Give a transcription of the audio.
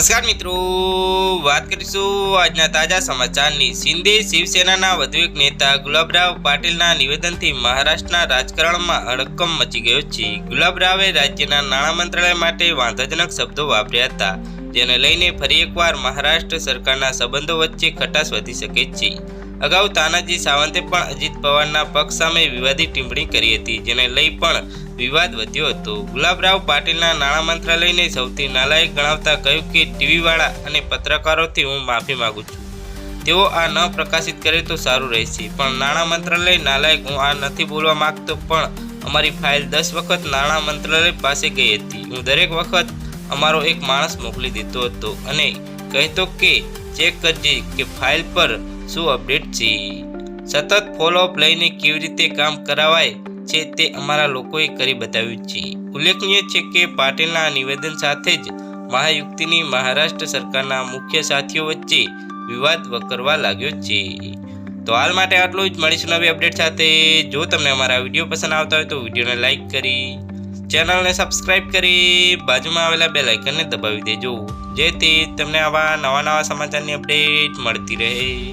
નમસ્કાર મિત્રો. વાત કરીશું આજના તાજા સમાચારની. શિંદે શિવસેનાના વધુ એક નેતા ગુલાબરાવ પાટીલના નિવેદનથી મહારાષ્ટ્રના રાજકારણમાં હડકંપ મચી ગયો છે. ગુલાબરાવે રાજ્યના નાણાં મંત્રાલય માટે વાંધાજનક શબ્દો વાપર્યા હતા, જેને લઈને ફરી એકવાર મહારાષ્ટ્ર સરકારના સંબંધો વચ્ચે ખટાશ વધી શકે છે. અગાઉ તાનાજી સાવંતે પણ અજીત પવારના પક્ષ સામે વિવાદી ટિપ્પણી કરી હતી, જેને લઈ પણ વિવાદ વધ્યો હતો. ગુલાબરાવ પાટીલના નાણાં મંત્રાલયને સૌથી નાલાયક ગણાવતા કહ્યું કે, ટીવીવાળા અને પત્રકારોથી હું માફી માગું છું. તેઓ આ ન પ્રકાશિત કરે તો સારું રહેશે, પણ નાણાં મંત્રાલય નાલાયક હું આ નથી બોલવા માંગતો, પણ અમારી ફાઇલ દસ વખત નાણાં મંત્રાલય પાસે ગઈ હતી. હું દરેક વખત અમારો એક માણસ મોકલી દીધો હતો અને કહેતો કે, ચેક કરજે કે ફાઇલ પર શું અપડેટ છે? સતત ફોલોઅપ લઈને કેવી રીતે કામ કરાવાય છે તે અમારા લોકોએ કરી બતાવ્યું છે. ઉલ્લેખનીય છે કે પાટીલના નિવેદન સાથે જ મહાયુક્તિની મહારાષ્ટ્ર સરકારના મુખ્ય સાથીઓ વચ્ચે વિવાદ વકરવા લાગ્યો છે. તો હાલ માટે આટલું જ. મળીશું નવી અપડેટ સાથે. જો તમને અમારા વીડિયો પસંદ આવતા હોય તો વિડીયોને લાઇક કરી, ચેનલને સબસ્ક્રાઇબ કરી, બાજુમાં આવેલા બે લાઇકનને દબાવી દેજો. જેથી તમને આવા નવા નવા સમાચારની અપડેટ મળતી રહે.